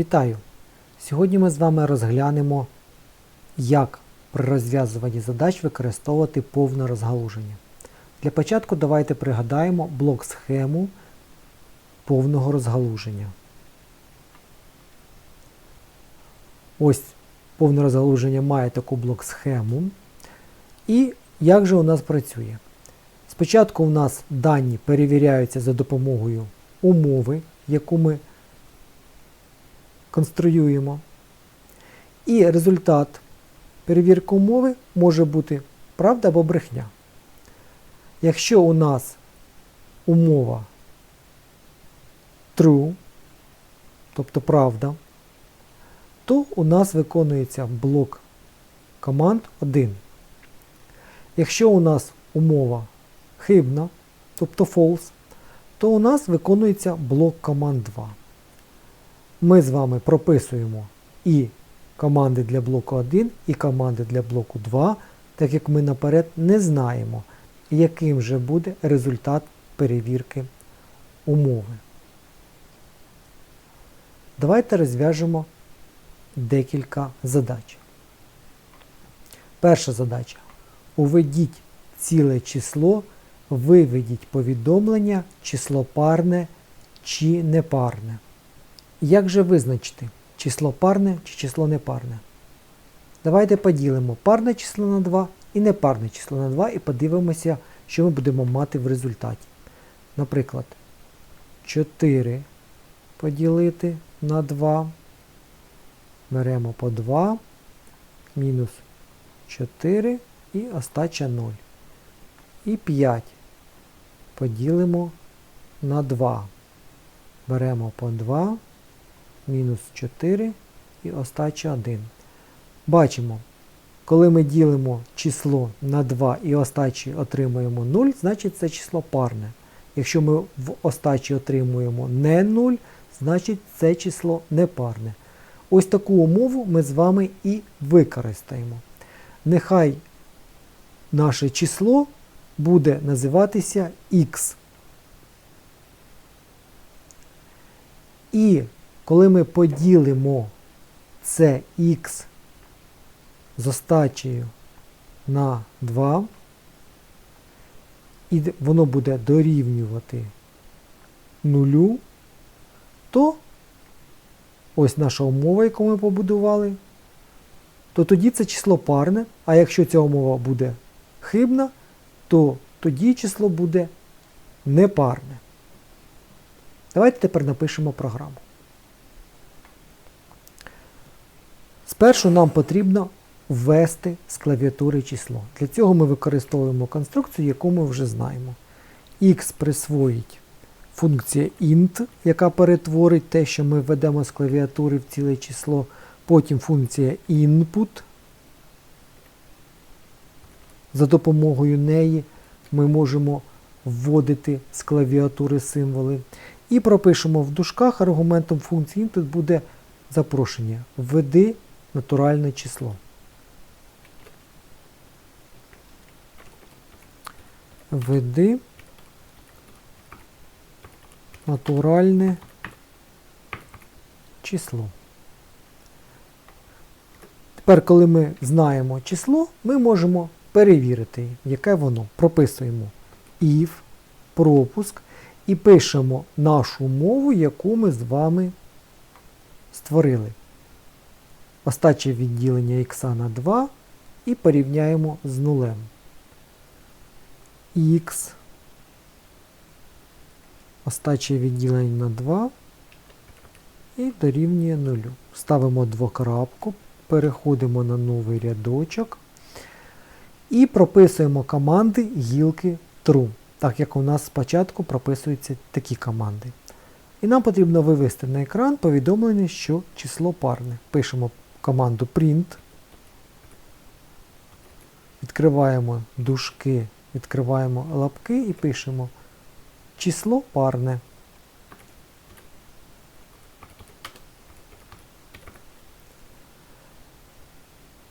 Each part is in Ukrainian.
Вітаю! Сьогодні ми з вами розглянемо, як при розв'язуванні задач використовувати повне розгалуження. Для початку давайте пригадаємо блок схему повного розгалуження. Ось повне розгалуження має таку блок схему. І як же у нас працює? Спочатку у нас дані перевіряються за допомогою умови, яку ми конструюємо. І результат перевірки умови може бути правда або брехня. Якщо у нас умова true, тобто правда, то у нас виконується блок команд 1. Якщо у нас умова хибна, тобто false, то у нас виконується блок команд 2. Ми з вами прописуємо і команди для блоку 1, і команди для блоку 2, так як ми наперед не знаємо, яким же буде результат перевірки умови. Давайте розв'яжемо декілька задач. Перша задача. Уведіть ціле число, виведіть повідомлення, число парне чи непарне. Як же визначити, число парне чи число непарне? Давайте поділимо парне число на 2 і непарне число на 2 і подивимося, що ми будемо мати в результаті. Наприклад, 4 поділити на 2. Беремо по 2, мінус 4 і остача 0. І 5 поділимо на 2. Беремо по 2, мінус 4 і остача 1. Бачимо, коли ми ділимо число на 2 і остачі отримуємо 0, значить це число парне. Якщо ми в остачі отримуємо не 0, значить це число непарне. Ось таку умову ми з вами і використаємо. Нехай наше число буде називатися x. І коли ми поділимо це x з остачею на 2, і воно буде дорівнювати нулю, то ось наша умова, яку ми побудували, то тоді це число парне, а якщо ця умова буде хибна, то тоді число буде непарне. Давайте тепер напишемо програму. Спершу нам потрібно ввести з клавіатури число. Для цього ми використовуємо конструкцію, яку ми вже знаємо. X присвоїть функція int, яка перетворить те, що ми введемо з клавіатури в ціле число. Потім функція input. За допомогою неї ми можемо вводити з клавіатури символи. І пропишемо в дужках аргументом функції input буде запрошення. Введи натуральне число. Введи натуральне число. Тепер, коли ми знаємо число, ми можемо перевірити, яке воно. Прописуємо if, пропуск і пишемо нашу мову, яку ми з вами створили. Остаче відділення х на 2 і порівняємо з нулем. Х. Остаче відділення на 2 і дорівнює 0. Ставимо двокрапку, переходимо на новий рядочок і прописуємо команди гілки true, так як у нас спочатку прописуються такі команди. І нам потрібно вивести на екран повідомлення, що число парне. Пишемо команду print, відкриваємо дужки, відкриваємо лапки і пишемо число парне.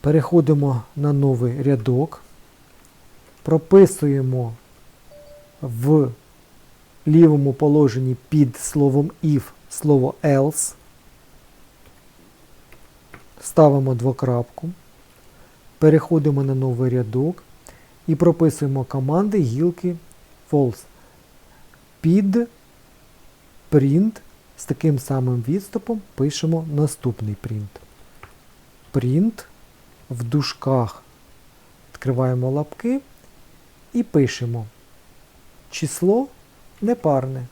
Переходимо на новий рядок, прописуємо в лівому положенні під словом if слово else. Ставимо двокрапку, переходимо на новий рядок і прописуємо команди гілки false. Під print з таким самим відступом пишемо наступний print. Print в дужках відкриваємо лапки і пишемо число непарне.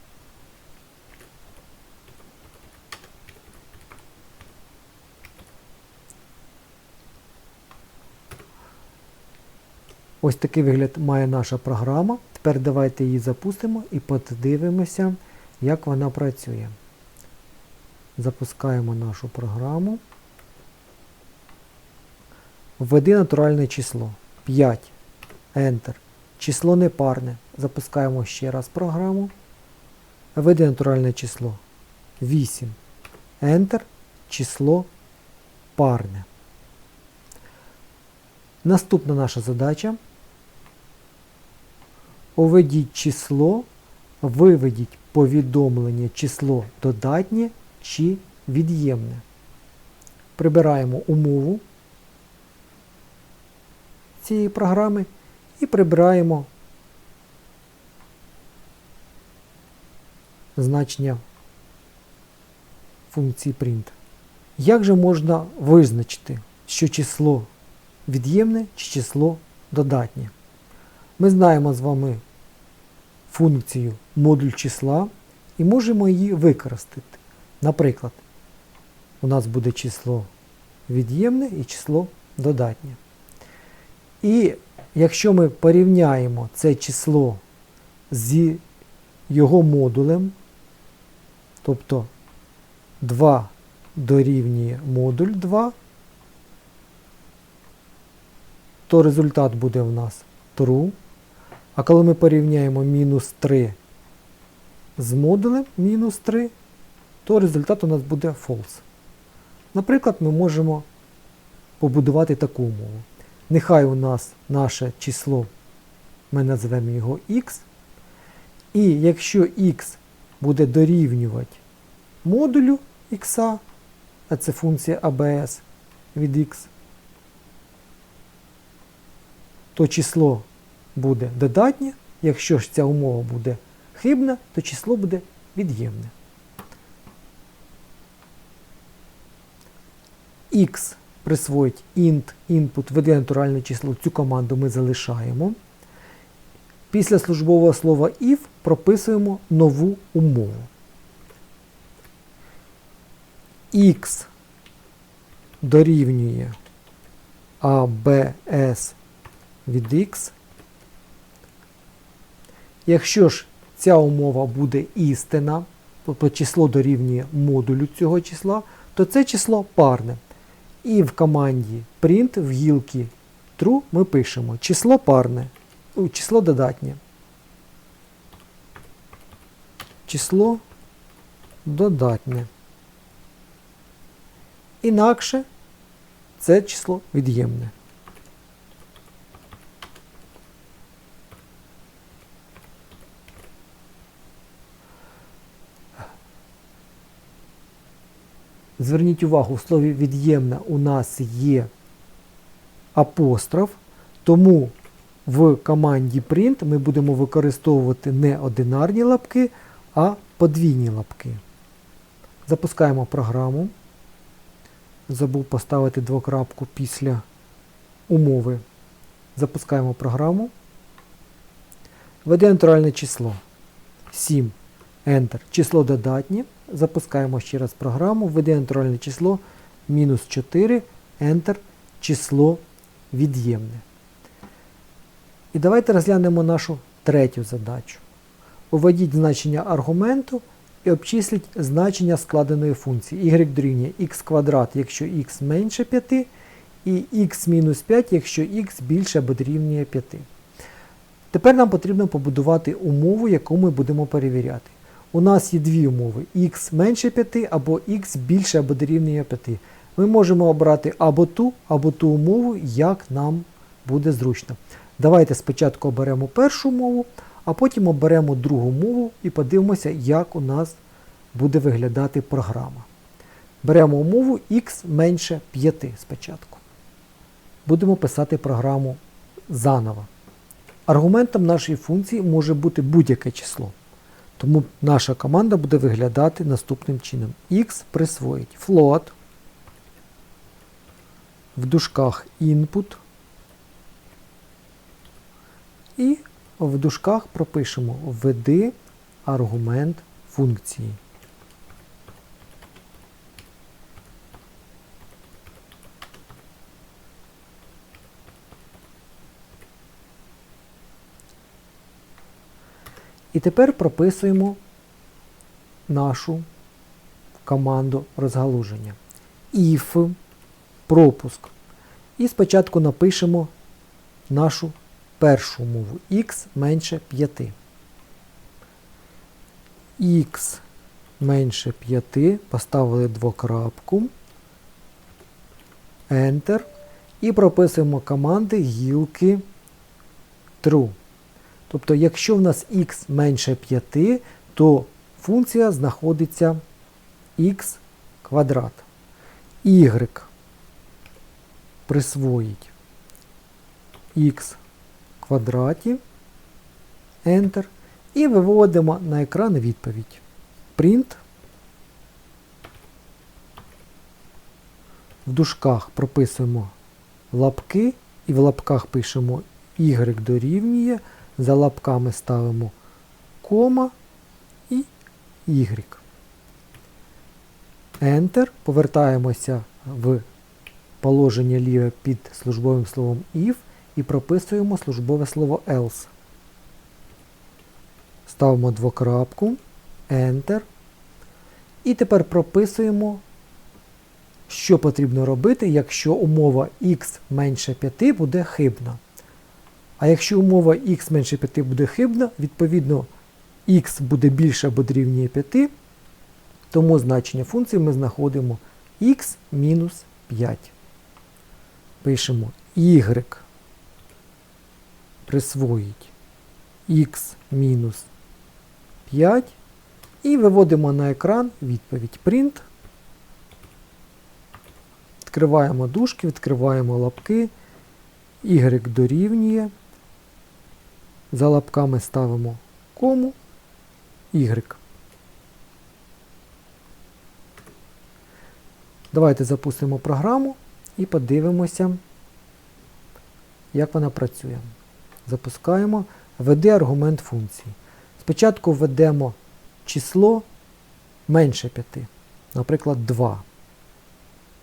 Ось такий вигляд має наша програма. Тепер давайте її запустимо і подивимося, як вона працює. Запускаємо нашу програму. Введи натуральне число 5. Enter. Число непарне. Запускаємо ще раз програму. Введи натуральне число 8. Enter. Число парне. Наступна наша задача. Уведіть число, виведіть повідомлення число додатнє чи від'ємне. Прибираємо умову цієї програми і прибираємо значення функції print. Як же можна визначити, що число від'ємне чи число додатнє? Ми знаємо з вами функцію модуль числа і можемо її використати. Наприклад, у нас буде число від'ємне і число додатнє. І якщо ми порівняємо це число з його модулем, тобто 2 дорівнює модуль 2, то результат буде в нас true. А коли ми порівняємо мінус 3 з модулем мінус 3, то результат у нас буде false. Наприклад, ми можемо побудувати таку умову. Нехай у нас наше число, ми назвемо його x. І якщо x буде дорівнювати модулю x, а це функція ABS від x, то число буде додатнє. Якщо ж ця умова буде хибна, то число буде від'ємне. X присвоїть int, input, веде натуральне число, цю команду ми залишаємо. Після службового слова if прописуємо нову умову. X дорівнює ABS від X. Якщо ж ця умова буде істина, тобто число дорівнює модулю цього числа, то це число парне. І в команді print в гілки true ми пишемо число парне, число додатнє. Число додатнє. Інакше це число від'ємне. Зверніть увагу, в слові від'ємна у нас є апостроф, тому в команді print ми будемо використовувати не одинарні лапки, а подвійні лапки. Запускаємо програму. Забув поставити двокрапку після умови. Запускаємо програму. Веде натуральне число 7. Enter. Число додатнє. Запускаємо ще раз програму, введе натуральне число мінус 4, Enter, число від'ємне. І давайте розглянемо нашу третю задачу. Уведіть значення аргументу і обчисліть значення складеної функції y дорівнює x квадрат, якщо x менше 5, і x мінус 5, якщо x більше або дорівнює 5. Тепер нам потрібно побудувати умову, яку ми будемо перевіряти. У нас є дві умови x менше 5 або x більше або дорівнює 5. Ми можемо обрати або ту, або ту умову, як нам буде зручно. Давайте спочатку оберемо першу умову, а потім оберемо другу умову і подивимося, як у нас буде виглядати програма. Беремо умову x менше 5 спочатку. Будемо писати програму заново. Аргументом нашої функції може бути будь-яке число. Тому наша команда буде виглядати наступним чином. x присвоїть float, в дужках input і в дужках пропишемо введи аргумент функції. І тепер прописуємо нашу команду розгалуження. if пропуск. І спочатку напишемо нашу першу умову x менше 5. x менше 5, поставили двокрапку, Enter. І прописуємо команди гілки true. Тобто, якщо в нас x менше 5, то функція знаходиться x квадрат. y присвоїть x квадраті, Enter. І виводимо на екран відповідь. Print. В дужках прописуємо лапки і в лапках пишемо y дорівнює. За лапками ставимо кома і y. Enter. Повертаємося в положення ліве під службовим словом if і прописуємо службове слово else. Ставимо двокрапку, Enter. І тепер прописуємо, що потрібно робити, якщо умова x менше 5 буде хибна. А якщо умова x менше 5 буде хибна, відповідно x буде більше або дорівнює 5, тому значення функції ми знаходимо x мінус 5. Пишемо y присвоїть x мінус 5 і виводимо на екран відповідь print. Відкриваємо дужки, відкриваємо лапки, y дорівнює. За лапками ставимо кому y. Давайте запустимо програму і подивимося, як вона працює. Запускаємо, введи аргумент функції. Спочатку введемо число менше 5, наприклад, 2.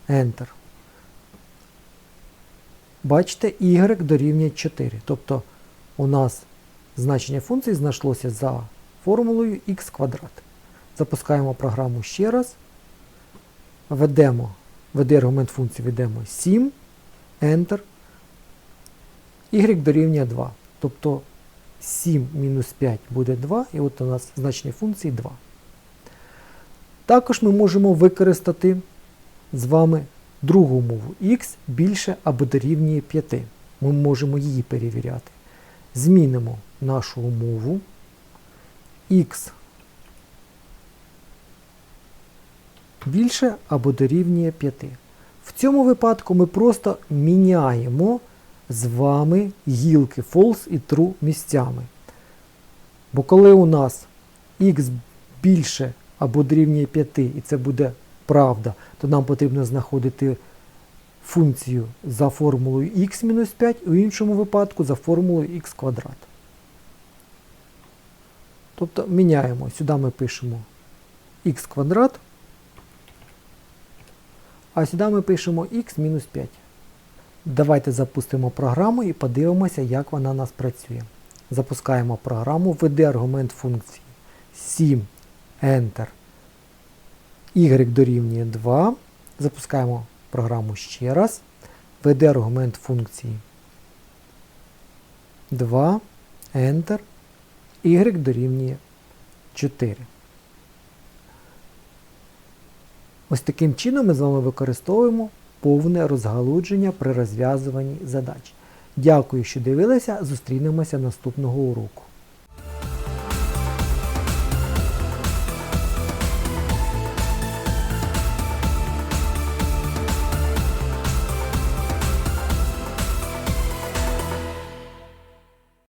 Enter. Бачите, y дорівнює 4. Тобто у нас значення функції знайшлося за формулою x квадрат. Запускаємо програму ще раз. Ведемо, веде аргумент функції ведемо 7, Enter. Y дорівнює 2. Тобто 7 мінус 5 буде 2, і от у нас значення функції 2. Також ми можемо використати з вами другу умову x більше або дорівнює 5. Ми можемо її перевіряти. Змінимо нашу умову x більше або дорівнює 5. В цьому випадку ми просто міняємо з вами гілки false і true місцями. Бо коли у нас x більше або дорівнює 5, і це буде правда, то нам потрібно знаходити функцію за формулою x-5, у іншому випадку за формулою x квадрат. Тобто міняємо. Сюди ми пишемо x квадрат, а сюди ми пишемо x-5. Давайте запустимо програму і подивимося, як вона у нас працює. Запускаємо програму, введи аргумент функції 7 Enter. Y дорівнює 2. Запускаємо програму ще раз. Введи аргумент функції 2. Enter. Y дорівнює 4. Ось таким чином ми з вами використовуємо повне розгалудження при розв'язуванні задач. Дякую, що дивилися. Зустрінемося наступного уроку.